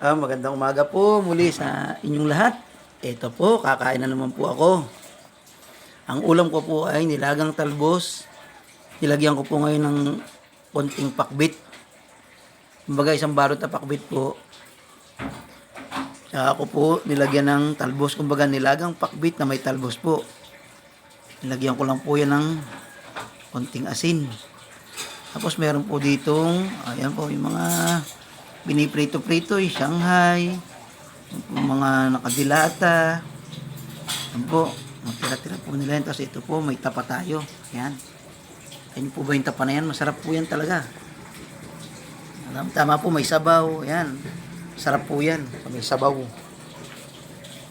Ah, magandang umaga po muli sa inyong lahat. Ito po, kakain na naman po ako. Ang ulam ko po ay nilagang talbos. Nilagyan ko po ngayon ng konting pakbit. Kumbaga isang balot na pakbit po. Saka ko po nilagyan ng talbos. Kumbaga nilagang pakbit na may talbos po. Nilagyan ko lang po yan ng konting asin. Tapos meron po ditong, ayan po, yung mga biniprito-prito, yung Shanghai, mga nakadilata. Ayan po, matira-tira po nila yan. Tapos ito po, may tapa tayo. Ayan. Ayan po ba yung tapa na yan? Masarap po yan talaga. Alam, tama po, may sabaw. Ayan. Sarap po yan. May sabaw.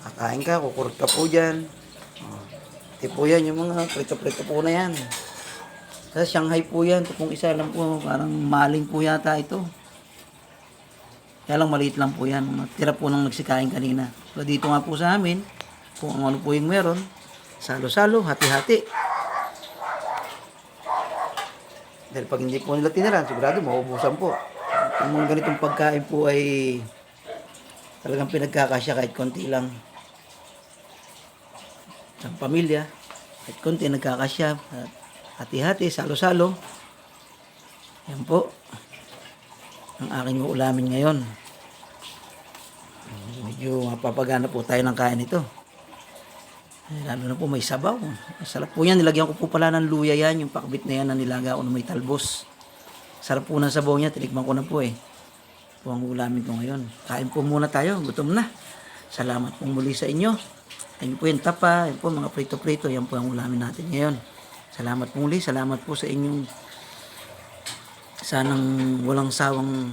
Kakain ka, kukurot ka po dyan. Ito po yan, yung mga prito-prito po na yan. Sa Shanghai po yan. Ito pong isa lang po. Parang maling po yata ito. Kaya lang maliit lang po yan. Tira po nang nagsikain kanina. So dito nga po sa amin, kung ano po yung meron, salo-salo, hati-hati. Dahil pag hindi po nila tiniran, sigurado mauubusan po. Kung mga ganitong pagkain po ay talagang pinagkakasya kahit konti lang. Sa pamilya, kahit konti nagkakasya. At hati-hati, salo-salo. Yan po. Ang aking ulamin ngayon. Medyo mapapagana po tayo ng kain ito. Eh, Lalo na po may sabaw. Sarap po yan. Nilagyan ko po pala ng luya yan. Yung pakbit na yan na nilaga ko na may talbos. Sarap po ng sabaw niya. Tinikman ko na po eh. Po ang ulamin ko ngayon. Kain po muna tayo. Gutom na. Salamat po muli sa inyo. Ayun po yung tapa. Ayun po mga prito-prito. Yan po ang ulamin natin ngayon. Salamat po muli. Salamat po sa inyong sanang walang sawang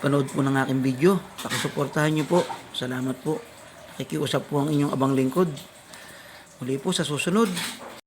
panood po ng aking video. Pakisuportahan niyo po. Salamat po. Nakikiusap po ang inyong abang lingkod. Muli po sa susunod.